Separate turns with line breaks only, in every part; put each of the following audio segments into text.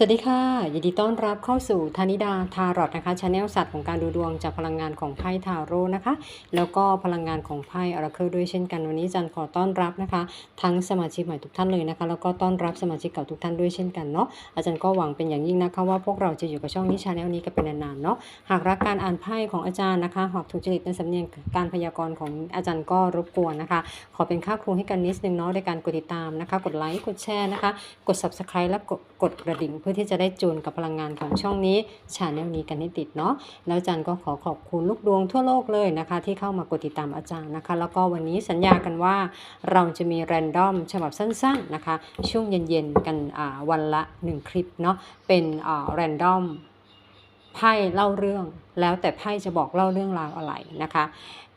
สวัสดีค่ะ ยินดีต้อนรับเข้าสู่ธนิดาทารอตนะคะชาแนลสัตว์ของการดูดวงจากพลังงานของไพ่ทาโร่นะคะ แล้วก็พลังงานของไพ่อราเคิลด้วยเช่นกันวันนี้จันขอต้อนรับนะคะ ทั้งสมาชิกใหม่ทุกท่านเลยนะคะ แล้วก็ต้อนรับสมาชิกเก่าทุกท่านด้วยเช่นกันเนาะอาจารย์ก็หวังเป็นอย่างยิ่งนะคะว่าพวกเราจะอยู่กับช่องนี้ชาแนลนี้กันเป็นนานๆเนาะหากรักการอ่านไพ่ของอาจารย์นะคะหากถูกจริตในสำเนียงการพยากรณ์ของอาจารย์ก็รบกวนนะคะ ขอเป็นค่าครูให้กันนิดนึงเนาะในการกดติดตามนะคะ กดไลค์กดแชร์นะคะ กด subscribe และกด กดกระดิ่งเพื่อที่จะได้จูนกับพลังงานของช่องนี้ชาแนลนี้กันให้ติดเนาะแล้วอาจารย์ก็ขอขอบคุณลูกดวงทั่วโลกเลยนะคะ ที่เข้ามากดติดตามอาจารย์นะคะ แล้วก็วันนี้สัญญากันว่าเราจะมีแรนดอมฉบับสั้นๆนะคะ ช่วงเย็นๆกันอ่าวันละ 1 คลิปเนาะเป็นอ่าแรนดอม ไพ่เล่าเรื่อง แล้วแต่ไพ่จะบอกเล่าเรื่องราวอะไรนะคะ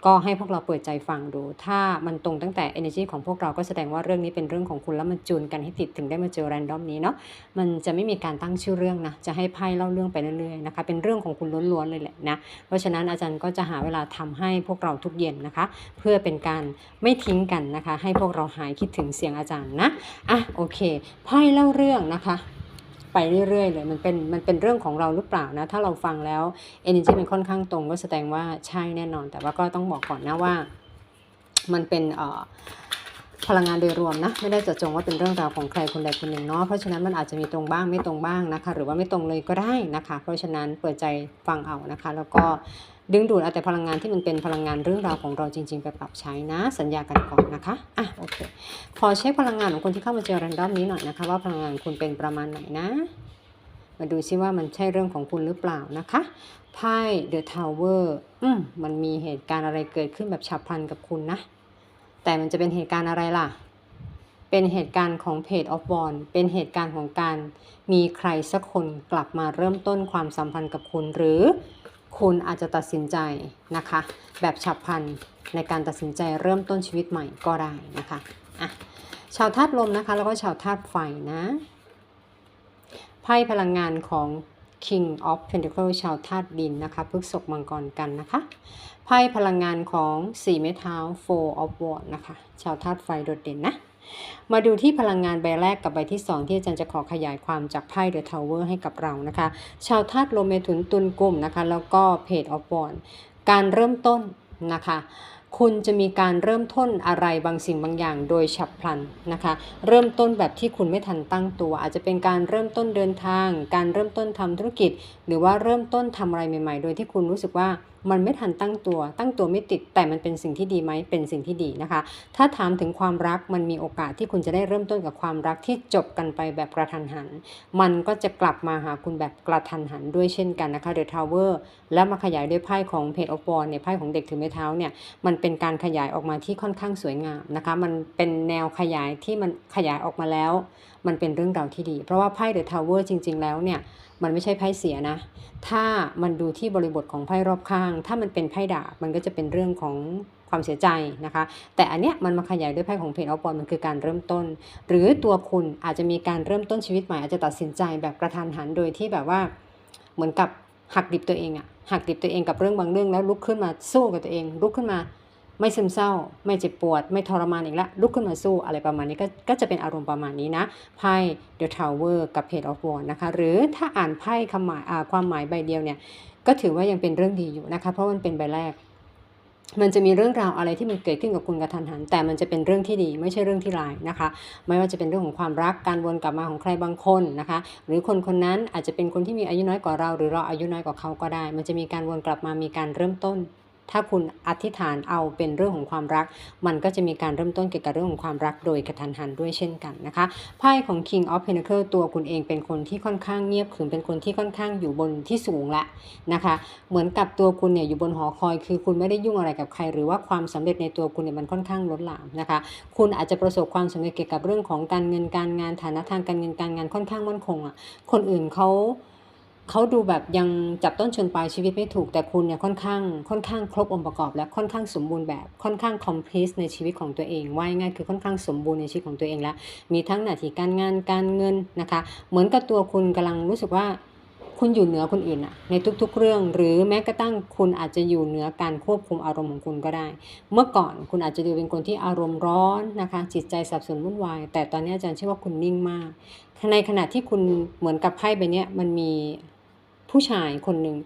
ก็ให้พวกเราเปิดใจฟังดู ถ้ามันตรงตั้งแต่ energy ของพวกเราก็แสดงว่าเรื่องนี้เป็นเรื่องของคุณแล้วมันจูนกันให้ติดถึงได้มาเจอแรนดอมนี้เนาะมันจะไม่มีการตั้งชื่อเรื่องนะจะให้ไพ่เล่าเรื่องไปเรื่อยๆนะคะเป็นเรื่องของคุณล้วนๆเลยแหละนะเพราะฉะนั้นอาจารย์ก็จะหาเวลาทำให้พวกเราทุกเย็นนะคะ เพื่อเป็นการไม่ทิ้งกันนะคะ ให้พวกเราหายคิดถึงเสียงอาจารย์นะอะโอเคไพ่เล่าเรื่องนะคะ ไปเรื่อยๆเลยมันเป็นมันเป็นเรื่องของเราหรือเปล่านะ ถ้าเราฟังแล้ว energy มันค่อนข้างตรงก็แสดงว่าใช่แน่นอน แต่ว่าก็ต้องบอกก่อนนะว่า มันเป็นเอ่อ พลังงานโดยรวมนะไม่ได้เจาะจงว่าเป็นเรื่องราวของใครคนใดคนหนึ่งเนาะเพราะฉะนั้นมันอาจจะมีตรงบ้างไม่ตรงบ้างนะคะ หรือว่าไม่ตรงเลยก็ได้นะคะ เพราะฉะนั้นเปิดใจฟังเอานะคะ แล้วก็ดึงดูดเอาแต่พลังงานที่มันเป็นพลังงานเรื่องราวของเราจริง ๆ ไปปรับใช้นะ สัญญากันก่อนนะคะอะโอเคขอเช็คพลังงานของคนที่เข้ามาเจอแรนดอมนี้หน่อยนะคะ ว่าพลังงานคุณเป็นประมาณไหนนะ มาดูซิว่ามันใช่เรื่องของคุณหรือเปล่านะคะไพ่ The Tower อืมมันมีเหตุการณ์อะไรเกิดขึ้นแบบฉับพลันกับคุณนะ แต่มันจะเป็นเหตุการณ์อะไรล่ะ เป็นเหตุการณ์ของ Page of Wands เป็นเหตุการณ์ของการมีใครสักคนกลับมาเริ่มต้นความสัมพันธ์กับคุณ หรือคุณอาจจะตัดสินใจนะคะ แบบฉับพลันในการตัดสินใจเริ่มต้นชีวิตใหม่ก็ได้นะคะอะชาวธาตุลมนะคะ แล้วก็ชาวธาตุไฟนะไพ่พลังงานของ King of Pentacles ชาวธาตุดินนะคะพฤกษกมังกรกันนะคะไพ่พลังงานของ4ไม้เท้า Four of Wands นะคะชาวธาตุไฟโดดเด่นนะมาดูที่พลังงานใบแรกกับใบที่ 2 ที่อาจารย์จะขอขยายความจากไพ่ The Tower ให้กับเรานะคะ ชาวธาตุโลเมถุนตุลกลุ่มนะคะ แล้วก็ Page of Wands การเริ่มต้นนะคะ คุณจะมีการเริ่มต้นอะไรบางสิ่งบางอย่างโดยฉับพลันนะคะ เริ่มต้นแบบที่คุณไม่ทันตั้งตัว อาจจะเป็นการเริ่มต้นเดินทาง การเริ่มต้นทำธุรกิจ หรือว่าเริ่มต้นทำอะไรใหม่ ๆ โดยที่คุณรู้สึกว่า มันไม่ทันตั้งตัว ตั้งตัวไม่ติด แต่มันเป็นสิ่งที่ดีไหมเป็นสิ่งที่ดีนะคะ ถ้าถามถึงความรักมันมีโอกาสที่คุณจะได้เริ่มต้นกับความรักที่จบกันไปแบบกระทันหัน มันก็จะกลับมาหาคุณแบบกระทันหันด้วยเช่นกันนะคะ The Tower แล้วมาขยายด้วยไพ่ของเพจออฟวอนเนี่ยไพ่ของเด็กถือไม้เท้าเนี่ยมันเป็นการขยายออกมาที่ค่อนข้างสวยงามนะคะ มันเป็นแนวขยายที่มันขยายออกมาแล้ว มันเป็นเรื่องราวที่ดี เพราะว่าไพ่ The Tower จริง ๆ แล้วเนี่ย มันไม่ใช่ไพ่เสียนะ ถ้ามันดูที่บริบทของไพ่รอบข้าง ถ้ามันเป็นไพ่ดาบมันก็จะเป็นเรื่องของความเสียใจนะคะ แต่อันเนี้ยมันมาขยายด้วยไพ่ของเพจออฟบอลมันคือการเริ่มต้น หรือตัวคุณอาจจะมีการเริ่มต้นชีวิตใหม่อาจจะตัดสินใจแบบกระทันหันโดยที่แบบว่าเหมือนกับหักดิบตัวเองอะหักดิบตัวเองกับเรื่องบางเรื่องแล้วลุกขึ้นมาสู้กับตัวเอง ลุกขึ้นมา ไม่ซึมเศร้า ไม่เจ็บปวด ไม่ทรมานอีกแล้วลุกขึ้นมาสู้อะไรประมาณนี้ก็ก็จะเป็นอารมณ์ประมาณนี้นะไพ่ The Tower กับ Page of Wands นะคะ หรือถ้าอ่านไพ่คำหมายความหมายใบเดียวเนี่ยก็ถือว่ายังเป็นเรื่องดีอยู่นะคะ เพราะมันเป็นใบแรก มันจะมีเรื่องราวอะไรที่มันเกิดขึ้นกับคุณกระทันหัน แต่มันจะเป็นเรื่องที่ดีไม่ใช่เรื่องที่ร้ายนะคะ ไม่ว่าจะเป็นเรื่องของความรักการวนกลับมาของใครบางคนนะคะ หรือคนคนนั้นอาจจะเป็นคนที่มีอายุน้อยกว่าเรา หรือเราอายุน้อยกว่าเขาก็ได้ มันจะมีการวนกลับมามีการเริ่มต้น ถ้าคุณอธิษฐานเอาเป็นเรื่องของความรัก มันก็จะมีการเริ่มต้นเกี่ยวกับเรื่องของความรักโดยกระทันหันด้วยเช่นกันนะคะไพ่ของ King of Pentacles ตัวคุณเองเป็นคนที่ค่อนข้างเงียบขรึมเป็นคนที่ค่อนข้างอยู่บนที่สูงละนะคะ เหมือนกับตัวคุณเนี่ยอยู่บนหอคอย คือคุณไม่ได้ยุ่งอะไรกับใคร หรือว่าความสำเร็จในตัวคุณเนี่ยมันค่อนข้างล้นหลามนะคะ คุณอาจจะประสบความสำเร็จเกี่ยวกับเรื่องของการเงินการงานฐานะทางการเงินการงานค่อนข้างมั่นคงอะคนอื่นเขา เขาดูแบบยังจับต้นชนปลายชีวิตไม่ถูกแต่คุณเนี่ยค่อนข้างค่อนข้างครบองค์ประกอบ และค่อนข้างสมบูรณ์แบบค่อนข้างคอมพลีทในชีวิตของตัวเองว่าง่ายคือค่อนข้างสมบูรณ์ในชีวิตของตัวเองแล้ว มีทั้งหน้าที่การงานการเงินนะคะ เหมือนกับตัวคุณกำลังรู้สึกว่าคุณอยู่เหนือคนอื่นอะในทุกๆเรื่อง หรือแม้กระทั่งคุณอาจจะอยู่เหนือการควบคุมอารมณ์ของคุณก็ได้ เมื่อก่อนคุณอาจจะดูเป็นคนที่อารมณ์ร้อนนะคะ จิตใจสับสนวุ่นวาย แต่ตอนนี้อาจารย์เชื่อว่าคุณนิ่งมากในขณะที่คุณเหมือนกับไพ่ใบเนี้มันมี ผู้ชายคนหนึ่ง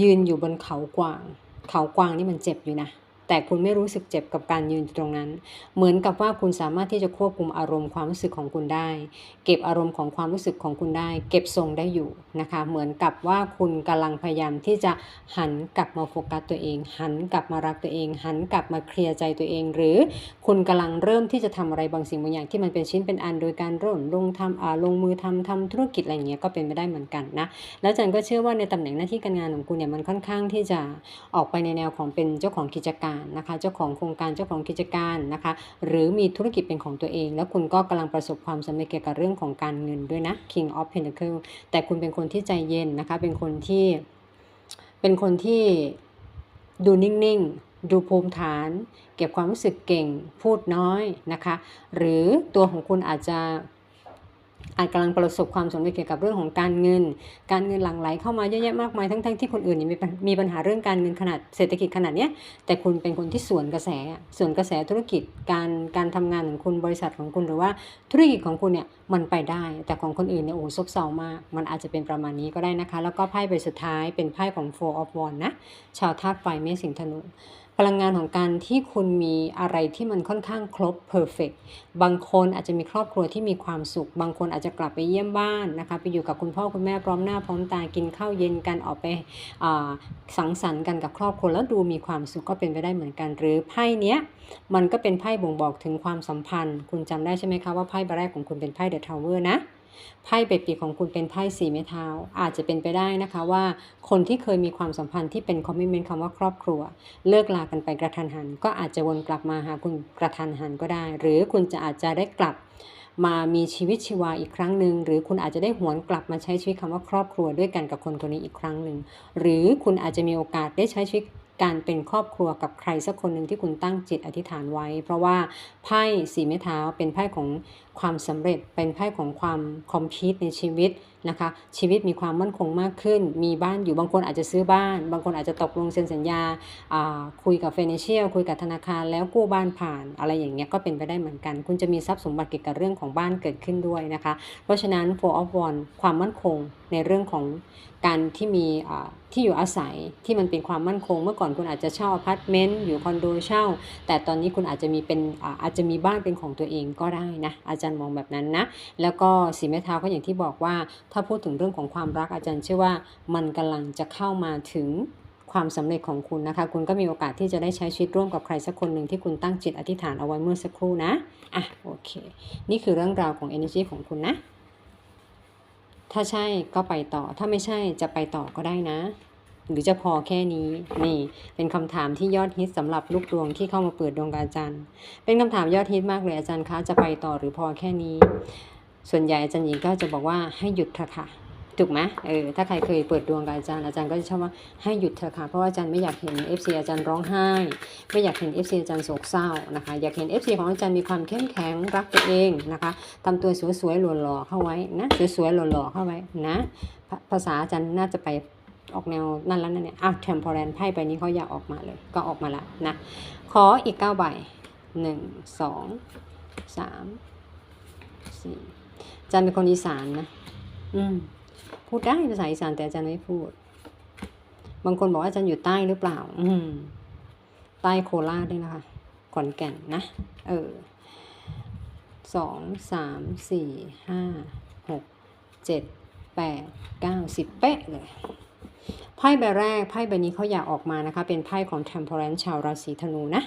ยืนอยู่บนเขากวาง เขากวางนี่มันเจ็บอยู่นะ แต่คุณไม่รู้สึกเจ็บกับการยืนตรงนั้น เหมือนกับว่าคุณสามารถที่จะควบคุมอารมณ์ความรู้สึกของคุณได้ เก็บอารมณ์ของความรู้สึกของคุณได้ เก็บทรงได้อยู่นะคะ เหมือนกับว่าคุณกำลังพยายามที่จะหันกลับมาโฟกัสตัวเอง หันกลับมารักตัวเอง หันกลับมาเคลียร์ใจตัวเอง หรือคุณกำลังเริ่มที่จะทำอะไรบางสิ่งบางอย่างที่มันเป็นชิ้นเป็นอันโดยการร่นลงทำอ่าลงมือทำทำธุรกิจอะไรเงี้ยก็เป็นไปได้เหมือนกันนะ แล้วจันก็เชื่อว่าในตำแหน่งหน้าที่การงานของคุณเนี่ยมันค่อนข้างที่จะออกไปในแนวของเป็นเจ้าของกิจการนะคะ เจ้าของโครงการเจ้าของกิจการนะคะ หรือมีธุรกิจเป็นของตัวเอง แล้วคุณก็กำลังประสบความสำเร็จเกี่ยวกับเรื่องของการเงินด้วยนะ King of Pentacle แต่คุณเป็นคนที่ใจเย็นนะคะ เป็นคนที่ เป็นคนที่ดูนิ่งๆ ดูภูมิฐาน เก็บความรู้สึกเก่ง พูดน้อยนะคะ หรือตัวของคุณอาจจะ อาจกำลังประสบความสำเร็จเกี่ยวกับเรื่องของการเงิน การเงินหลั่งไหลเข้ามาเยอะแยะมากมายทั้งๆทที่คนอื่นนี่มีปัญมีปัญหาเรื่องการเงินขนาดเศรษฐกิจขนาดเนี้ยแต่คุณเป็นคนที่สวนกระแสอะสวนกระแสธุรกิจการการทำงานของคุณบริษัทของคุณหรือว่าธุรกิจของคุณเนี่ยมันไปได้ แต่ของคนอื่นเนี่ยโอ้ซบเซามาก มันอาจจะเป็นประมาณนี้ก็ได้นะคะ แล้วก็ไพ่ใบสุดท้ายเป็นไพ่ของ Four of Wands นะชาวธาตุไฟเมษสิงธนู พลังงานของการที่คุณมีอะไรที่มันค่อนข้างครบเพอร์เฟกบางคนอาจจะมีครอบครัวที่มีความสุข บางคนอาจจะกลับไปเยี่ยมบ้านนะคะไปอยู่กับคุณพ่อคุณแม่พร้อมหน้าพร้อมตากินข้าวเย็นกันออกไปสังสรรค์กันกับครอบครัวแล้วดูมีความสุขก็เป็นไปได้เหมือนกัน หรือไพ่เนี้ยมันก็เป็นไพ่บ่งบอกถึงความสัมพันธ์ คุณจำได้ใช่ไหมคะว่าไพ่ใบแรกของคุณเป็นไพ่เดอะทาวเวอร์นะ ไพ่เปปีของคุณเป็นไพ่สีไม้เท้า อาจจะเป็นไปได้นะคะว่า คนที่เคยมีความสัมพันธ์ที่เป็นคอมมิชเมนต์คำว่าครอบครัว เลิกลากันไปกระทันหัน ก็อาจจะวนกลับมาหาคุณกระทันหันก็ได้ หรือคุณจะอาจจะได้กลับมามีชีวิตชีวาอีกครั้งหนึ่งหรือคุณอาจจะได้หวนกลับมาใช้ชีวิตคำว่าครอบครัวด้วยกันกับคนคนนี้อีกครั้งหนึ่งหรือคุณอาจจะมีโอกาสได้ใช้ชีวิตการเป็นครอบครัวกับใครสักคนหนึ่งที่คุณตั้งจิตอธิษฐานไว้ เพราะว่าไพ่สีไม้เท้าเป็นไพ่ของ ความสำเร็จเป็นไพ่ของความคอมพิวในชีวิตนะคะ ชีวิตมีความมั่นคงมากขึ้น มีบ้านอยู่บางคนอาจจะซื้อบ้าน บางคนอาจจะตกลงเซ็นสัญญา คุยกับ f i n a n c i a l คุยกับธนาคารแล้วกู้บ้านผ่านอะไรอย่างเงี้ยก็เป็นไปได้เหมือนกัน คุณจะมีทรัพย์สมบัติเกี่ยวกับเรื่องของบ้านเกิดขึ้นด้วยนะคะ เพราะฉะนั้น four of wands ความมั่นคงในเรื่องของการที่มีที่อยู่อาศัยที่มันเป็นความมั่นคง เมื่อก่อนคุณอาจจะเช่าอพาร์ตเมนต์อยู่คอนโดเช่า แต่ตอนนี้คุณอาจจะมีเป็นอาจจะมีบ้านเป็นของตัวเองก็ได้นะอาจจะารย์มองแบบนั้นนะ แล้วก็สีไม้เท้าก็อย่างที่บอกว่า ถ้าพูดถึงเรื่องของความรักอาจารย์เชื่อว่ามันกำลังจะเข้ามาถึงความสำเร็จของคุณนะคะ คุณก็มีโอกาสที่จะได้ใช้ชีวิตร่วมกับใครสักคนหนึ่งที่คุณตั้งจิตอธิษฐานเอาไว้เมื่อสักครู่นะอะโอเค นี่คือเรื่องราวของ energy ของคุณนะ ถ้าใช่ก็ไปต่อ ถ้าไม่ใช่จะไปต่อก็ได้นะ หรือจะพอแค่นี้นี่เป็นคำถามที่ยอดฮิตสำหรับลูกดวงที่เข้ามาเปิดดวงกับอาจารย์ เป็นคำถามยอดฮิตมากเลยอาจารย์คะจะไปต่อหรือพอแค่นี้ ส่วนใหญ่อาจารย์หญิงก็จะบอกว่าให้หยุดเถอะค่ะถูกไหมเออถ้าใครเคยเปิดดวงกับอาจารย์อาจารย์ก็จะชอบว่าให้หยุดเถอะค่ะเพราะว่าอาจารย์ไม่อยากเห็น FC อาจารย์ร้องไห้ ไม่อยากเห็น FC อาจารย์โศกเศร้านะคะอยากเห็น FC ของอาจารย์มีความเข้มแข็งรักตัวเองนะคะทำตัวสวยๆหล่อๆเข้าไว้นะสวยๆหล่อๆเข้าไว้นะภาษาอาจารย์น่าจะไป ออกแนวนั่นแล้วนั่นเนี่ยอะเทมเพลนไพ่ใบนี้เขาอยากออกมาเลย ก็ออกมาละนะ ขออีกเก้าใบหนึ่งสองสามสี่อาจารย์เป็นคนอีสานนะ อืม พูดได้ภาษาอีสานแต่อาจารย์ไม่พูด บางคนบอกว่าอาจารย์อยู่ใต้หรือเปล่า อืม ใต้โคราชด้วยนะคะ ขอนแก่นนะ เออสองสามสี่ห้าหกเจ็ดแปดเก้าสิบเป๊ะเลย ไพ่ใบแรกไพ่ใบนี้เขาอยากออกมานะคะ เป็นไพ่ของ Temperance ชาวราศีธนูนะ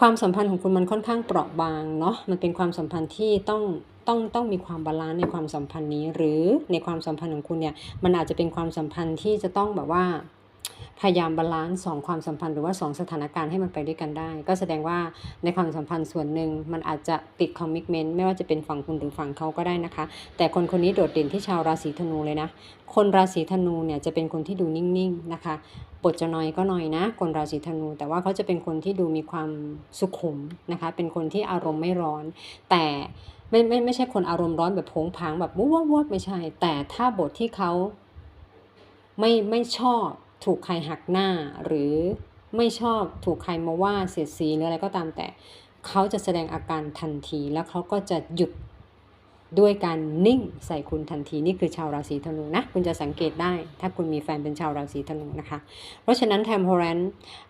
ความสัมพันธ์ของคุณมันค่อนข้างเปราะบางเนาะมันเป็นความสัมพันธ์ที่ต้องต้องต้องมีความบาลานซ์ในความสัมพันธ์นี้ หรือในความสัมพันธ์ของคุณเนี่ยมันอาจจะเป็นความสัมพันธ์ที่จะต้องแบบว่า พยายามบาลานซ์สองความสัมพันธ์หรือว่าสองสถานการณ์ให้มันไปด้วยกันได้ ก็แสดงว่าในความสัมพันธ์ส่วนหนึ่งมันอาจจะติดคอมมิชเมนต์ไม่ว่าจะเป็นฝั่งคุณหรือฝั่งเขาก็ได้นะคะ แต่คนคนนี้โดดเด่นที่ชาวราศีธนูเลยนะ คนราศีธนูเนี่ยจะเป็นคนที่ดูนิ่งๆนะคะบทจะน้อยก็น้อยนะ คนราศีธนู แต่ว่าเขาจะเป็นคนที่ดูมีความสุขุมนะคะ เป็นคนที่อารมณ์ไม่ร้อน แต่ไม่ไม่ไม่ใช่คนอารมณ์ร้อนแบบโผงผางแบบวุ้ววดไม่ใช่ แต่ถ้าบทที่เขาไม่ไม่ชอบ ถูกใครหักหน้า หรือไม่ชอบถูกใครมาว่าเสียดสีหรืออะไรก็ตามแต่เขาจะแสดงอาการทันทีแล้วเขาก็จะหยุดด้วยการนิ่งใส่คุณทันทีนี่คือชาวราศีธนูนะ คุณจะสังเกตได้ ถ้าคุณมีแฟนเป็นชาวราศีธนูนะคะ เพราะฉะนั้น temperance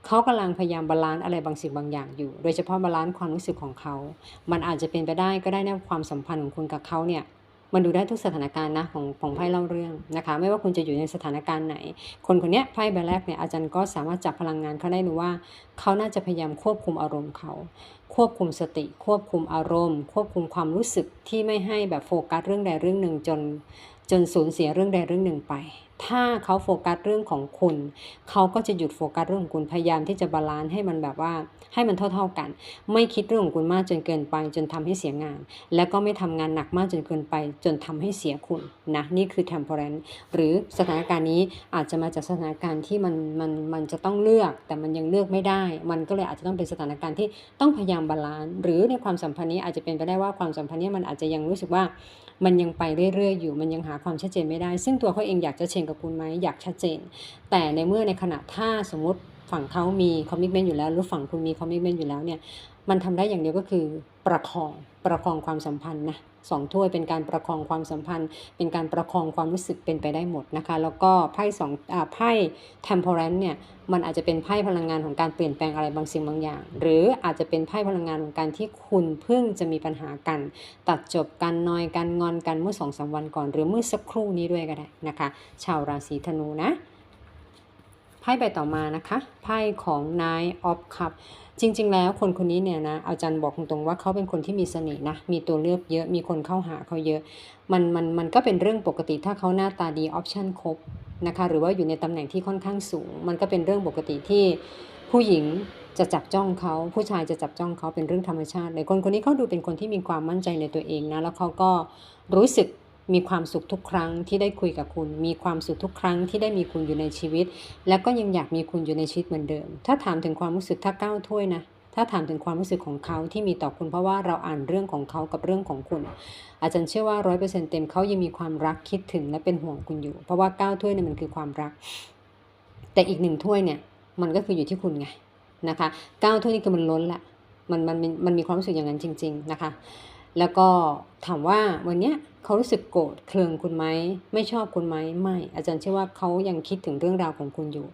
เขากำลังพยายามบาลานซ์อะไรบางสิ่งบางอย่างอยู่ โดยเฉพาะบาลานซ์ความรู้สึกของเขา มันอาจจะเป็นไปได้ก็ได้ในความสัมพันธ์ของคุณกับเขาเนี่ย มันดูได้ทุกสถานการณ์นะของของไพ่เล่าเรื่องนะคะ ไม่ว่าคุณจะอยู่ในสถานการณ์ไหน คนคนนี้ไพ่ใบแรกเนี่ยอาจารย์ก็สามารถจับพลังงานเขาได้รู้ว่าเขาน่าจะพยายามควบคุมอารมณ์เขา ควบคุมสติ ควบคุมอารมณ์ ควบคุมความรู้สึกที่ไม่ให้แบบโฟกัสเรื่องใดเรื่องหนึ่งจน จนสูญเสียเรื่องใดเรื่องหนึ่งไป ถ้าเขาโฟกัสเรื่องของคุณ เขาก็จะหยุดโฟกัสเรื่องของคุณพยายามที่จะบาลานซ์ให้มันแบบว่าให้มันเท่า ๆกัน ไม่คิดเรื่องของคุณมากจนเกินไป จนทำให้เสียงาน และก็ไม่ทำงานหนักมากจนเกินไป จนทำให้เสียคุณนะนี่คือ temperance หรือสถานการณ์นี้อาจจะมาจากสถานการณ์ที่มันมันมันจะต้องเลือก แต่มันยังเลือกไม่ได้ มันก็เลยอาจจะต้องเป็นสถานการณ์ที่ต้องพยายามบาลานซ์หรือในความสัมพันธ์นี้อาจจะเป็นไปได้ว่าความสัมพันธ์นี้มันอาจจะยังรู้สึกว่า มันยังไปเรื่อยๆอยู่ มันยังหาความชัดเจนไม่ได้ ซึ่งตัวเขาเองอยากจะเชนกับคุณไหมอยากชัดเจน แต่ในเมื่อในขณะถ้าสมมติฝั่งเขามีคอมมิชเมนต์อยู่แล้ว หรือฝั่งคุณมีคอมมิชเมนต์อยู่แล้วเนี่ย มันทำได้อย่างเดียวก็คือประคองประคองความสัมพันธ์นะสองถ้วยเป็นการประคองความสัมพันธ์ เป็นการประคองความรู้สึกเป็นไปได้หมดนะคะ แล้วก็ไพ่สองอ่าไพ่ temperance เนี่ยมันอาจจะเป็นไพ่พลังงานของการเปลี่ยนแปลงอะไรบางสิ่งบางอย่าง หรืออาจจะเป็นไพ่พลังงานของการที่คุณเพิ่งจะมีปัญหากัน ตัดจบกันนอยกันงอนกันเมื่อสองสามวันก่อน หรือเมื่อสักครู่นี้ด้วยก็ได้นะคะ ชาวราศีธนูนะ พ่ใบต่อมานะคะไพ่ของ Nine of Cup จริง ๆ แล้วคนคนนี้เนี่ยนะอาจารย์บอกตรงๆว่าเขาเป็นคนที่มีเสน่ห์นะมีตัวเลือกเยอะมีคนเข้าหาเขาเยอะ มันมันมันก็เป็นเรื่องปกติถ้าเขาหน้าตาดีออปชันครบนะคะหรือว่าอยู่ในตำแหน่งที่ค่อนข้างสูง มันก็เป็นเรื่องปกติที่ผู้หญิงจะจับจ้องเขาผู้ชายจะจับจ้องเขาเป็นเรื่องธรรมชาติเลยคนคนนี้เขาดูเป็นคนที่มีความมั่นใจในตัวเองนะแล้วเขาก็รู้สึก มีความสุขทุกครั้งที่ได้คุยกับคุณ มีความสุขทุกครั้งที่ได้มีคุณอยู่ในชีวิต แล้วก็ยังอยากมีคุณอยู่ในชีวิตเหมือนเดิม ถ้าถามถึงความรู้สึกถ้าก้าวถ้วยนะ ถ้าถามถึงความรู้สึกของเขาที่มีต่อคุณเพราะว่าเราอ่านเรื่องของเขากับเรื่องของคุณ อาจารย์เชื่อว่าร้อยเปอร์เซ็นต์เต็มเขายังมีความรักคิดถึงและเป็นห่วงคุณอยู่ เพราะว่าก้าวถ้วยเนี่ยมันคือความรัก แต่อีกหนึ่งถ้วยเนี่ยมันก็คืออยู่ที่คุณไงนะคะก้าวถ้วยนี่คือมันล้นละมันมันมันมันมีความรู้สึกอย่างนั้นจริง ๆนะคะ แล้วก็ถามว่าวันเนี้ยเขารู้สึกโกรธเคืองคุณไหมไม่ชอบคุณไหมไม่ อาจารย์เชื่อว่าเขายังคิดถึงเรื่องราวของคุณอยู่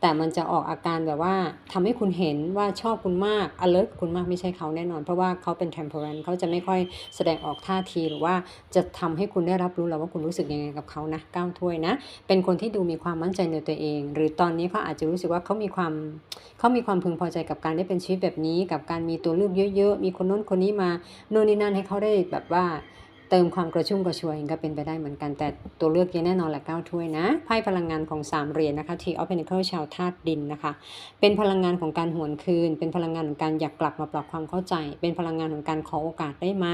แต่มันจะออกอาการแบบว่าทำให้คุณเห็นว่าชอบคุณมาก alert กับคุณมากไม่ใช่เขาแน่นอน เพราะว่าเขาเป็น temperance เขาจะไม่ค่อยแสดงออกท่าทีหรือว่าจะทำให้คุณได้รับรู้แล้วว่าคุณรู้สึกยังไงกับเขานะก้าวถ้วยนะ เป็นคนที่ดูมีความมั่นใจในตัวเอง หรือตอนนี้เขาอาจจะรู้สึกว่าเขามีความเขามีความพึงพอใจกับการได้เป็นชีวิตแบบนี้ กับการมีตัวเลือกเยอะ ๆ มีคนโน้นคนนี้มาโน่นนี่นั่นให้เขาได้แบบว่าเติมความกระชุ่มกระชวยก็เป็นไปได้เหมือนกัน แต่ตัวเลือกเยอะแน่นอนแหละก้าวถ้วยนะไพ่พลังงานของสามเหรียญนะคะทีออฟเพนเคิลชาวธาตุดินนะคะ เป็นพลังงานของการหวนคืน เป็นพลังงานของการอยากกลับมาปรับความเข้าใจ เป็นพลังงานของการขอโอกาสได้ไหม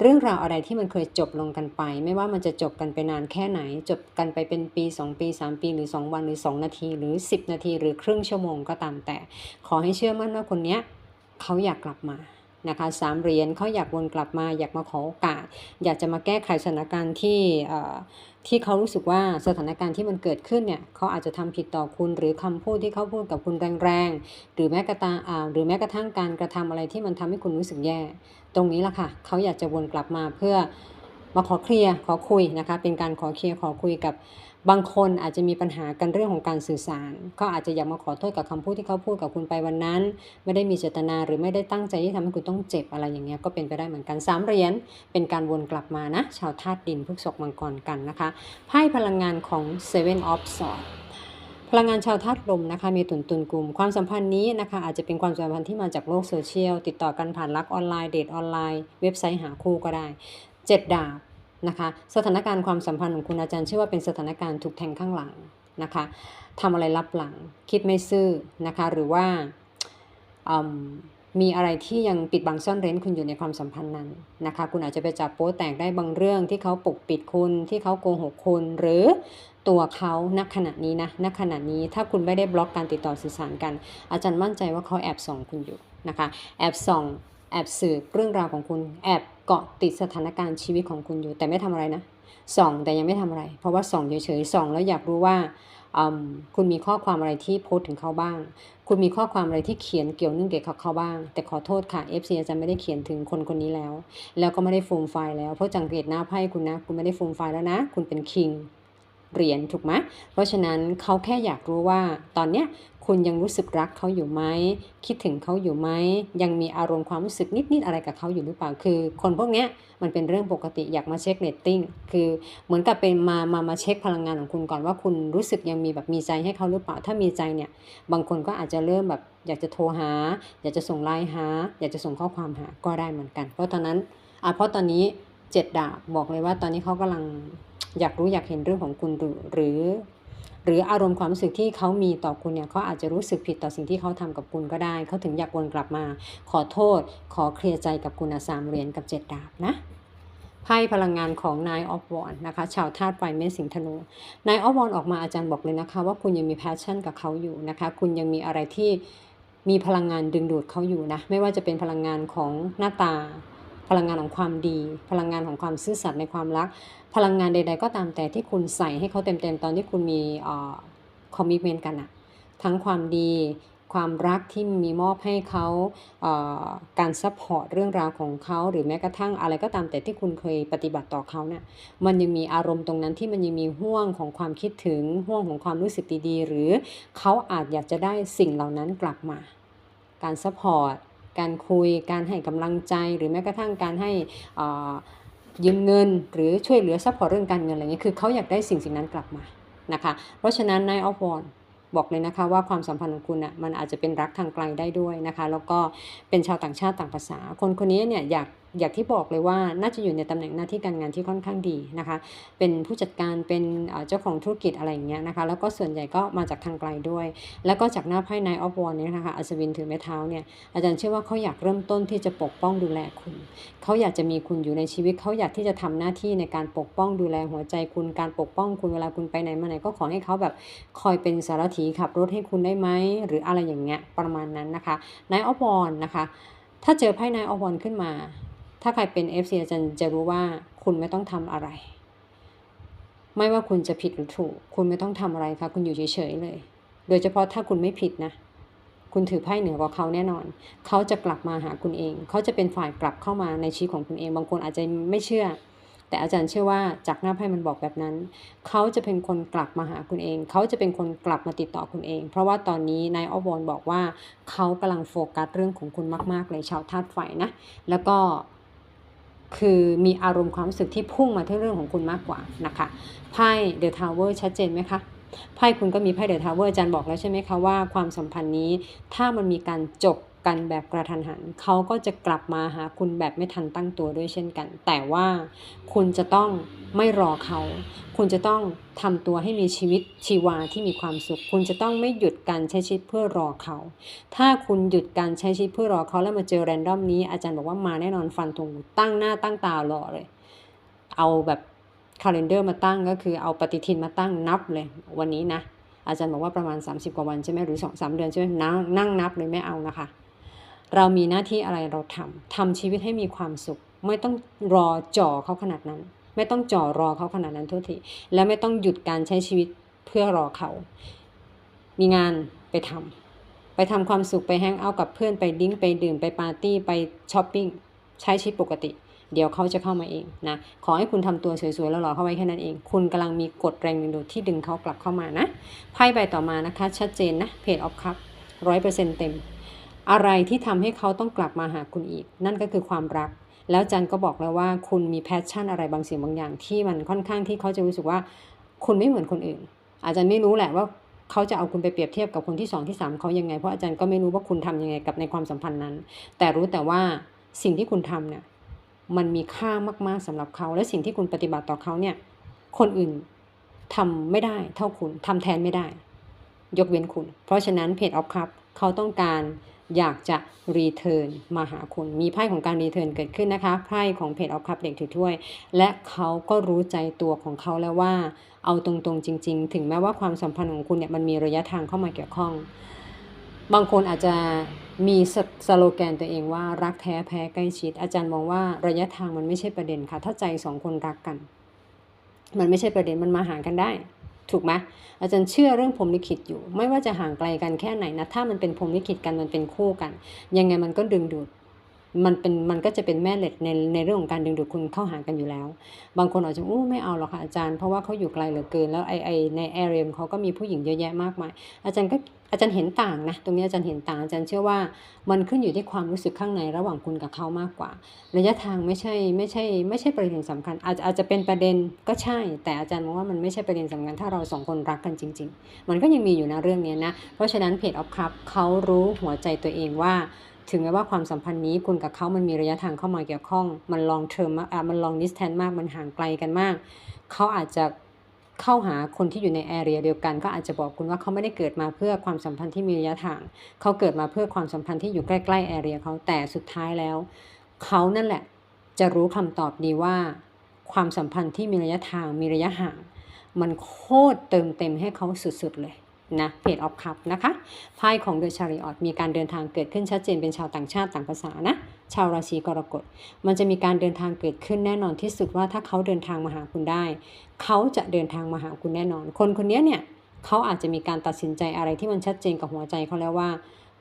เรื่องราวอะไรที่มันเคยจบลงกันไป ไม่ว่ามันจะจบกันไปนานแค่ไหน จบกันไปเป็นปี 2 ปี 3 ปีหรือ 2 วันหรือ 2 นาที หรือ 10 นาที หรือครึ่งชั่วโมงก็ตามแต่ ขอให้เชื่อมั่นว่าคนนี้เขาอยากกลับมา นะคะสามเหรียญเขาอยากวนกลับมาอยากมาขอโอกาส อยากจะมาแก้ไขสถานการณ์ที่เอ่อที่เขารู้สึกว่าสถานการณ์ที่มันเกิดขึ้นเนี่ยเขาอาจจะทำผิดต่อคุณหรือคำพูดที่เขาพูดกับคุณแรงๆหรือแม้กระทั่งอ่าหรือแม้กระทั่งการกระทำอะไรที่มันทำให้คุณรู้สึกแย่ ตรงนี้ละค่ะเขาอยากจะวนกลับมาเพื่อมาขอเคลียร์ขอคุยนะคะเป็นการขอเคลียร์ขอคุยกับ บางคนอาจจะมีปัญหากันเรื่องของการสื่อสารเขาอาจจะอยากมาขอโทษกับคำพูดที่เขาพูดกับคุณไปวันนั้น ไม่ได้มีเจตนาหรือไม่ได้ตั้งใจที่ทำให้คุณต้องเจ็บอะไรอย่างเงี้ยก็เป็นไปได้เหมือนกันสามเหรียญเป็นการวนกลับมานะ ชาวธาตุดินพฤกษกมังกรกันนะคะไพ่พลังงานของ Seven of Swords พลังงานชาวธาตุลมนะคะมีตุนตุนกลุ่มความสัมพันธ์นี้นะคะอาจจะเป็นความสัมพันธ์ที่มาจากโลกโซเชียล ติดต่อกันผ่านรักออนไลน์เดทออนไลน์ เว็บไซต์หาคู่ก็ได้เจ็ดดาบ นะคะ สถานการณ์ความสัมพันธ์ของคุณอาจารย์เชื่อว่าเป็นสถานการณ์ถูกแทงข้างหลังนะคะทำอะไรลับหลัง คิดไม่ซื่อนะคะ หรือว่ามมีอะไรที่ยังปิดบังซ่อนเร้นคุณอยู่ในความสัมพันธ์นั้นนะคะ คุณอาจจะไปจับโป๊แตกได้บางเรื่องที่เขาปกปิดคุณที่เขาโกหกคุณหรือตัวเขาณขณะนี้นะณขณะนี้ถ้าคุณไม่ได้บล็อกการติดต่อสื่อสารกัน อาจารย์มั่นใจว่าเขาแอบส่องคุณอยู่นะคะ แอบส่องแอบสืบเรื่องราวของคุณแอบ เกาะติดสถานการณ์ชีวิตของคุณอยู่ แต่ไม่ทำอะไรนะส่องแต่ยังไม่ทำอะไร เพราะว่าส่องเฉยๆส่องแล้วอยากรู้ว่าคุณมีข้อความอะไรที่โพสต์ถึงเขาบ้าง คุณมีข้อความอะไรที่เขียนเกี่ยวเนื่องเกี่ยวกับเขาบ้าง แต่ขอโทษค่ะ FC อาจารย์ไม่ได้เขียนถึงคนคนนี้แล้ว แล้วก็ไม่ได้โฟมไฟล์แล้ว เพราะจังเกตหน้าไพ่คุณนะ คุณไม่ได้โฟมไฟล์แล้วนะ คุณเป็นคิงเหรียญถูกไหมเพราะฉะนั้นเขาแค่อยากรู้ว่าตอนเนี้ย คุณยังรู้สึกรักเขาอยู่ไหม คิดถึงเขาอยู่ไหม ยังมีอารมณ์ความรู้สึกนิด ๆ อะไรกับเขาอยู่หรือเปล่า คือ คนพวกเนี้ยมันเป็นเรื่องปกติอยากมาเช็คเรตติ้ง คือเหมือนกับเป็นมามามาเช็คพลังงานของคุณก่อนว่าคุณรู้สึกยังมีแบบมีใจให้เขาหรือเปล่า ถ้ามีใจเนี่ย บางคนก็อาจจะเริ่มแบบอยากจะโทรหา อยากจะส่งไลน์หา อยากจะส่งข้อความหา ก็ได้เหมือนกัน เพราะตอนนั้นอะเพราะตอนนี้เจ็ดดาบบอกเลยว่าตอนนี้เขากำลังอยากรู้อยากเห็นเรื่องของคุณหรือหรือ หรืออารมณ์ความรู้สึกที่เขามีต่อคุณเนี่ยเขาอาจจะรู้สึกผิดต่อสิ่งที่เขาทำกับคุณก็ได้ เขาถึงอยากวนกลับมา ขอโทษ ขอเคลียร์ใจกับคุณสามเหรียญกับเจ็ดดาบนะไพ่พลังงานของ Nine of Wands นะคะ ชาวธาตุไฟเมษสิงธนู Nine of Wands ออกมาอาจารย์บอกเลยนะคะ ว่าคุณยังมี passion กับเขาอยู่นะคะ คุณยังมีอะไรที่มีพลังงานดึงดูดเขาอยู่นะ ไม่ว่าจะเป็นพลังงานของหน้าตา พลังงานของความดี พลังงานของความซื่อสัตย์ในความรัก พลังงานใด ๆ ก็ตามแต่ที่คุณใส่ให้เขาเต็มๆตอนที่คุณมีคอมมิชเมนต์กันอะทั้งความดีความรักที่มีมอบให้เขาเการซัพพอร์ตเรื่องราวของเขาหรือแม้กระทั่งอะไรก็ตามแต่ที่คุณเคยปฏิบัติต่อเขาเนี่ยมันยังมีอารมณ์ตรงนั้นที่มันยังมีห่วงของความคิดถึงห่วงของความรู้สึกดีๆ หรือเขาอาจอยากจะได้สิ่งเหล่านั้นกลับมา การซัพพอร์ตการคุยการให้กำลังใจหรือแม้กระทั่งการให้อ่อ ยืมเงินหรือช่วยเหลือซัพพอร์ตเรื่องการเงินอะไรเงี้ยคือเขาอยากได้สิ่งสิ่งนั้นกลับมานะคะ เพราะฉะนั้นนายออฟวอนบอกเลยนะคะว่าความสัมพันธ์ของคุณอะมันอาจจะเป็นรักทางไกลได้ด้วยนะคะ แล้วก็เป็นชาวต่างชาติต่างภาษา คนคนนี้เนี่ยอยาก อยากที่บอกเลยว่าน่าจะอยู่ในตำแหน่งหน้าที่การงานที่ค่อนข้างดีนะคะ เป็นผู้จัดการเป็นเจ้าของธุรกิจอะไรอย่างเงี้ยนะคะ แล้วก็ส่วนใหญ่ก็มาจากทางไกลด้วย แล้วก็จากหน้าไพ่ไนออฟวอนเนี่ยนะคะอัศวินถือไม้เท้าเนี่ยอาจารย์เชื่อว่าเขาอยากเริ่มต้นที่จะปกป้องดูแลคุณ เขาอยากจะมีคุณอยู่ในชีวิตเขาอยากที่จะทำหน้าที่ในการปกป้องดูแลหัวใจคุณการปกป้องคุณเวลาคุณไปไหนมาไหนก็ขอให้เขาแบบคอยเป็นสารถีขับรถให้คุณได้ไหมหรืออะไรอย่างเงี้ยประมาณนั้นนะคะไนออฟวอนนะคะถ้าเจอไพ่ไนออวอนขึ้นมา ถ้าใครเป็น FC อาจารย์จะรู้ว่าคุณไม่ต้องทำอะไร ไม่ว่าคุณจะผิดหรือถูก คุณไม่ต้องทำอะไรค่ะคุณอยู่เฉยๆเลย โดยเฉพาะถ้าคุณไม่ผิดนะ คุณถือไพ่เหนือกว่าเขาแน่นอน เขาจะกลับมาหาคุณเอง เขาจะเป็นฝ่ายกลับเข้ามาในชีวิตของคุณเอง บางคนอาจจะไม่เชื่อ แต่อาจารย์เชื่อว่าจากหน้าไพ่มันบอกแบบนั้น เขาจะเป็นคนกลับมาหาคุณเอง เขาจะเป็นคนกลับมาติดต่อคุณเอง เพราะว่าตอนนี้นายออฟวอนบอกว่า เขากำลังโฟกัสเรื่องของคุณมาก ๆ เลยชาวธาตุไฟนะ แล้วก็ คือมีอารมณ์ความรู้สึกที่พุ่งมาที่เรื่องของคุณมากกว่านะคะไพ่เดอะทาวเวอร์ชัดเจนไหมคะไพ่คุณก็มีไพ่เดอะทาวเวอร์อาจารย์บอกแล้วใช่ไหมคะว่าความสัมพันธ์นี้ถ้ามันมีการจบ กันแบบกระทันหัน เขาก็จะกลับมาหาคุณแบบไม่ทันตั้งตัวด้วยเช่นกัน แต่ว่าคุณจะต้องไม่รอเขา คุณจะต้องทำตัวให้มีชีวิตชีวาที่มีความสุข คุณจะต้องไม่หยุดการใช้ชีวิตเพื่อรอเขา ถ้าคุณหยุดการใช้ชีวิตเพื่อรอเขาแล้วมาเจอแรนดอมนี้ อาจารย์บอกว่ามาแน่นอนฟันธงตั้งหน้าตั้งตารอเลย เอาแบบคาล endar มาตั้งก็คือเอาปฏิทินมาตั้งนับเลยวันนี้นะอาจารย์บอกว่าประมาณ 30 กว่าวันใช่ไหมหรือ2 3เดือนใช่ไหมนั่งนั่งนับเลยไม่เอานะคะ เรามีหน้าที่อะไรเราทำทำชีวิตให้มีความสุข ไม่ต้องรอจ่อเขาขนาดนั้น ไม่ต้องจ่อรอเขาขนาดนั้นทุกทีและไม่ต้องหยุดการใช้ชีวิตเพื่อรอเขา มีงานไปทำไปทำความสุขไปแฮงเอาท์กับเพื่อนไปดิ้งไปดื่มไปปาร์ตี้ไปช้อปปิ้งใช้ชีวิตปกติเดี๋ยวเขาจะเข้ามาเองนะขอให้คุณทำตัวสวยๆแล้วรอเข้าไว้แค่นั้นเอง คุณกำลังมีกฎแรงดึงดูดที่ดึงเขากลับเข้ามานะไพ่ใบต่อมานะคะ ชัดเจนนะเพจออฟคัพร้อยเปอร์เซ็นต์เต็ม อะไรที่ทำให้เขาต้องกลับมาหาคุณอีก นั่นก็คือความรัก แล้วจันก็บอกแล้วว่าคุณมีแพชชั่นอะไรบางสิ่งบางอย่าง ที่มันค่อนข้างที่เขาจะรู้สึกว่า คุณไม่เหมือนคนอื่น อาจารย์ไม่รู้แหละว่าเขาจะเอาคุณไปเปรียบเทียบกับคนที่สองที่สามเขายังไงเพราะอาจารย์ก็ไม่รู้ว่าคุณทำยังไงกับในความสัมพันธ์นั้น แต่รู้แต่ว่าสิ่งที่คุณทำเนี่ยมันมีค่ามากๆสำหรับเขา และสิ่งที่คุณปฏิบัติต่อเขาเนี่ย คนอื่นทำไม่ได้เท่าคุณทำแทนไม่ได้ ยกเว้นคุณ เพราะฉะนั้นเพจออฟคัพเขาต้องการ อยากจะรีเทิร์นมาหาคุณ มีไพ่ของการรีเทิร์นเกิดขึ้นนะคะ ไพ่ของเพจออฟคัพเด็กถือถ้วย และเขาก็รู้ใจตัวของเขาแล้วว่า เอาตรงๆจริง ๆ ถึงแม้ว่าความสัมพันธ์ของคุณเนี่ยมันมีระยะทางเข้ามาเกี่ยวข้อง บางคนอาจจะมีสสโลแกนตัวเองว่ารักแท้แพ้ใกล้ชิด อาจารย์มองว่าระยะทางมันไม่ใช่ประเด็นค่ะ ถ้าใจสองคนรักกัน มันไม่ใช่ประเด็นมันมาหากันได้ ถูกไหมอาจารย์เชื่อเรื่องพรมลิขิตอยู่ ไม่ว่าจะห่างไกลกันแค่ไหนนะ ถ้ามันเป็นพรมลิขิตกันมันเป็นคู่กัน ยังไงมันก็ดึงดูด มันเป็นมันก็จะเป็นแม่เหล็กในในเรื่องของการดึงดูดคุณเข้าหากันอยู่แล้ว บางคนอาจจะอู้ไม่เอาหรอกค่ะอาจารย์เพราะว่าเขาอยู่ไกลเหลือเกินแล้วไอไอในแอเรียเขาก็มีผู้หญิงเยอะแยะมากมาย อาจารย์ก็อาจารย์เห็นต่างนะตรงนี้อาจารย์เห็นต่างอาจารย์เชื่อว่ามันขึ้นอยู่ที่ความรู้สึกข้างในระหว่างคุณกับเขามากกว่า ระยะทางไม่ใช่ไม่ใช่ ไม่ใช่ประเด็นสำคัญ อาจอาจจะเป็นประเด็นก็ใช่ แต่อาจารย์มองว่ามันไม่ใช่ประเด็นสำคัญถ้าเราสองคนรักกันจริง ๆ มันก็ยังมีอยู่นะเรื่องนี้นะเพราะฉะนั้นเพจออฟคัพเขารู้หัวใจตัวเองว่า ถึงแม้ว่าความสัมพันธ์นี้คุณกับเขามันมีระยะทางเข้ามาเกี่ยวข้อง มันลองเทอมมากอะมันลองดิสแทนมากมันห่างไกลกันมาก เขาอาจจะเข้าหาคนที่อยู่ในแอเรียเดียวกันก็อาจจะบอกคุณว่าเขาไม่ได้เกิดมาเพื่อความสัมพันธ์ที่มีระยะทาง เขาเกิดมาเพื่อความสัมพันธ์ที่อยู่ใกล้ๆแอเรียเขาแต่สุดท้ายแล้ว เขานั่นแหละจะรู้คำตอบดีว่า ความสัมพันธ์ที่มีระยะทางมีระยะห่าง มันโคตรเติมเต็มให้เขาสุดๆเลย นะเพจออฟคัพนะคะไพ่ของเดอะชาริออตมีการเดินทางเกิดขึ้นชัดเจนเป็นชาวต่างชาติต่างภาษานะ ชาวราศีกรกฎ มันจะมีการเดินทางเกิดขึ้นแน่นอนที่สุดว่าถ้าเขาเดินทางมาหาคุณได้ เขาจะเดินทางมาหาคุณแน่นอน คนคนนี้เนี่ยเขาอาจจะมีการตัดสินใจอะไรที่มันชัดเจนกับหัวใจเขาแล้วว่า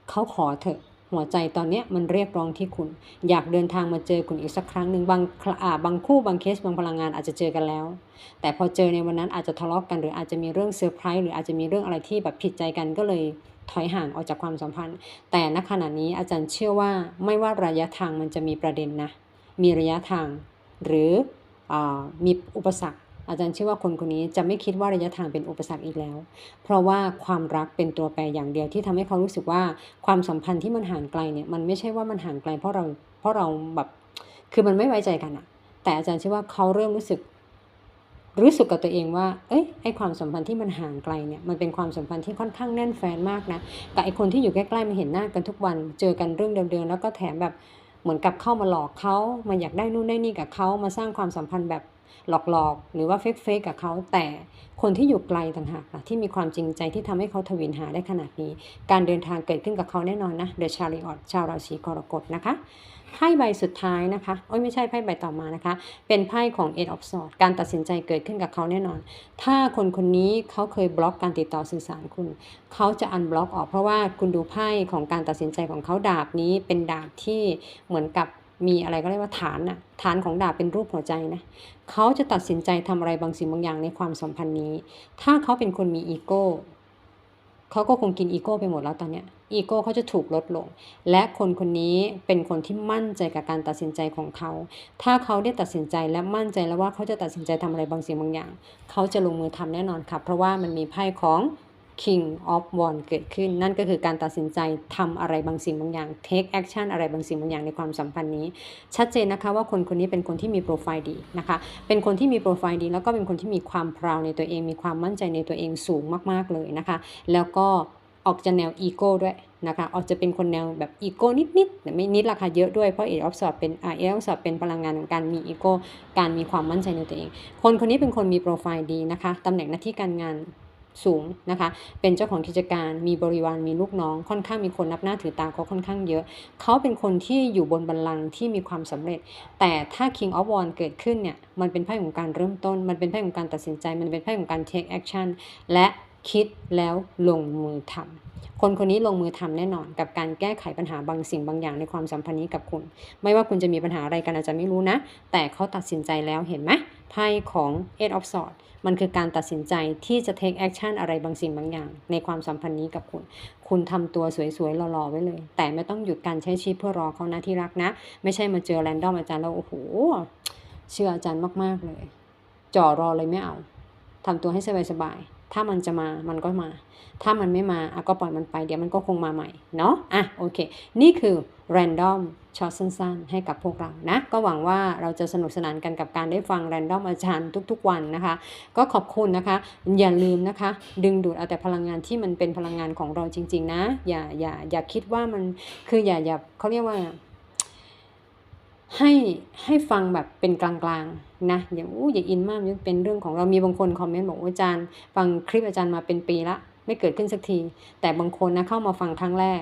เขาขอเถอะ หัวใจตอนนี้มันเรียกร้องที่คุณ อยากเดินทางมาเจอคุณอีกสักครั้งหนึ่งบางอาบางคู่บางเคสบางพลังงานอาจจะเจอกันแล้ว แต่พอเจอในวันนั้นอาจจะทะเลาะกกันหรืออาจจะมีเรื่องเซอร์ไพรส์หรืออาจจะมีเรื่องอะไรที่แบบผิดใจกันก็เลยถอยห่างออกจากความสัมพันธ์ แต่ณขณะนี้อาจารย์เชื่อว่าไม่ว่าระยะทางมันจะมีประเด็นนะ มีระยะทาง หรืออมีอุปสรรค อาจารย์เชื่อว่าคนคนนี้จะไม่คิดว่าระยะทางเป็นอุปสรรคอีกแล้ว เพราะว่าความรักเป็นตัวแปรอย่างเดียวที่ทำให้เขารู้สึกว่าความสัมพันธ์ที่มันห่างไกลเนี่ยมันไม่ใช่ว่ามันห่างไกล เพราะเราเพราะเราแบบคือมันไม่ไว้ใจกันอะแต่อาจารย์เชื่อว่าเขาเริ่มรู้สึก รู้สึกกับตัวเองว่า เอ้ยไอความสัมพันธ์ที่มันห่างไกลเนี่ยมันเป็นความสัมพันธ์ที่ค่อนข้างแน่นแฟนมากนะกับไอคนที่อยู่ใกล้ๆมาเห็นหน้ากันทุกวัน เจอกันเรื่องเดิมๆแล้วก็แถมแบบเหมือนกับเข้ามาหลอกเขามาอยากได้นู่นได้นี่กับเขามาสร้างความสัมพันธ์แบบ หลอกๆ หรือว่าเฟกๆกับเขาแต่คนที่อยู่ไกลต่างหากล่ะที่มีความจริงใจที่ทำให้เขาทวินหาได้ขนาดนี้ การเดินทางเกิดขึ้นกับเขาแน่นอนนะเดอะชาริออตชาวราศีกรกฎนะคะไพ่ใบสุดท้ายนะคะโอ้ยไม่ใช่ไพ่ใบต่อมานะคะ เป็นไพ่ของ Eight of Swords การตัดสินใจเกิดขึ้นกับเขาแน่นอน ถ้าคนคนนี้เขาเคยบล็อกการติดต่อสื่อสารคุณ เขาจะอันบล็อกออกเพราะว่าคุณดูไพ่ของการตัดสินใจของเขาดาบนี้เป็นดาบที่เหมือนกับ มีอะไรก็เรียกว่าฐานน่ะฐานของดาบเป็นรูปหัวใจนะเขาจะตัดสินใจทำอะไรบางสิ่งบางอย่างในความสัมพันธ์นี้ ถ้าเขาเป็นคนมีอีโก้เขาก็คงกินอีโก้ไปหมดแล้วตอนเนี้ยอีโก้เขาจะถูกลดลง และคนคนนี้เป็นคนที่มั่นใจกับการตัดสินใจของเขา ถ้าเขาได้ตัดสินใจและมั่นใจแล้วว่าเขาจะตัดสินใจทำอะไรบางสิ่งบางอย่าง เขาจะลงมือทำแน่นอนค่ะเพราะว่ามันมีไพ่ของ King of Wands เกิดขึ้น นั่นก็คือการตัดสินใจทำอะไรบางสิ่งบางอย่าง take action อะไรบางสิ่งบางอย่างในความสัมพันธ์นี้ ชัดเจนนะคะว่าคนคนนี้เป็นคนที่มีโปรไฟล์ดีนะคะ เป็นคนที่มีโปรไฟล์ดี แล้วก็เป็นคนที่มีความพราวในตัวเอง มีความมั่นใจในตัวเองสูงมาก ๆ เลยนะคะ แล้วก็ออกจะแนวอีโก้ด้วยนะคะออกจะเป็นคนแนวแบบอีโก้นิดๆแต่ไม่นิดราคาเยอะด้วย เพราะเอออฟสอบเป็นอ่าเอออฟสอบเป็นพลังงานของการมีอีโก้ การมีความมั่นใจในตัวเอง คนคนนี้เป็นคนมีโปรไฟล์ดีนะคะตำแหน่งหน้าที่การงาน สูงนะคะ เป็นเจ้าของกิจการ มีบริวารมีลูกน้อง ค่อนข้างมีคนนับหน้าถือตาเขาค่อนข้างเยอะ เขาเป็นคนที่อยู่บนบัลลังก์ที่มีความสำเร็จ แต่ถ้า King of w a n d เกิดขึ้นเนี่ย มันเป็นไพ่ของการเริ่มต้น มันเป็นไพ่ของการตัดสินใจ มันเป็นไพ่ของการ take action และคิดแล้วลงมือทำคนคนนี้ลงมือทำแน่นอน กับการแก้ไขปัญหาบางสิ่งบางอย่างในความสัมพันธ์นี้กับคุณ ไม่ว่าคุณจะมีปัญหาอะไรกันอาจจะไม่รู้นะ แต่เขาตัดสินใจแล้วเห็นไหม ไพ่ของ Eight of Swords มันคือการตัดสินใจที่จะ take action อะไรบางสิ่งบางอย่าง ในความสัมพันธ์นี้กับคุณ คุณทำตัวสวยๆหล่อๆไว้เลย แต่ไม่ต้องหยุดการใช้ชีพเพื่อรอเขานะที่รักนะ ไม่ใช่มาเจอแรนดอมอาจารย์แล้วโอ้โห เชื่ออาจารย์มากๆเลย จ่อรอเลยไม่เอาทำตัวให้สบายๆ ถ้ามันจะมามันก็มา ถ้ามันไม่มาอะก็ปล่อยมันไปเดี๋ยวมันก็คงมาใหม่เนาะอะโอเค นี่คือ random ช็อตสั้นๆ ให้กับพวกเรานะ ก็หวังว่าเราจะสนุกสนานกันกับการได้ฟัง random อาจารย์ทุกๆวันนะคะ ก็ขอบคุณนะคะ อย่าลืมนะคะ ดึงดูดเอาแต่พลังงานที่มันเป็นพลังงานของเราจริง ๆ นะ อย่าอย่าอย่าคิดว่ามันคืออย่าอย่าเขาเรียกว่า ให้ให้ฟังแบบเป็นกลางๆ นะอย่าอู้อย่าอินมากมันเป็นเรื่องของเรามีบางคนคอมเมนต์บอกว่าอาจารย์ ฟังคลิปอาจารย์มาเป็นปีละ ไม่เกิดขึ้นสักที แต่บางคนนะเข้ามาฟังครั้งแรก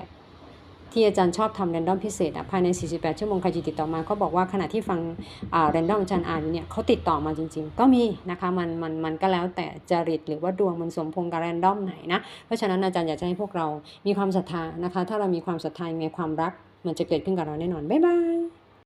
ที่อาจารย์ชอบทำแรนดอมพิเศษอะภายใน 48 ชั่วโมงใครจะติดต่อมาก็บอกว่าขณะที่ฟังอ่าแรนดอมอาจารย์อ่านเนี่ยเขาติดต่อมาจริง ๆ ก็มีนะคะมันมันมันก็แล้วแต่จริตหรือว่าดวงมันสมพงษ์กับแรนดอมไหนนะเพราะฉะนั้นอาจารย์อยากจะให้พวกเรามีความศรัทธานะคะ ถ้าเรามีความศรัทธายังไงความรัก มันจะเกิดขึ้นกับเราแน่นอนบ๊ายบาย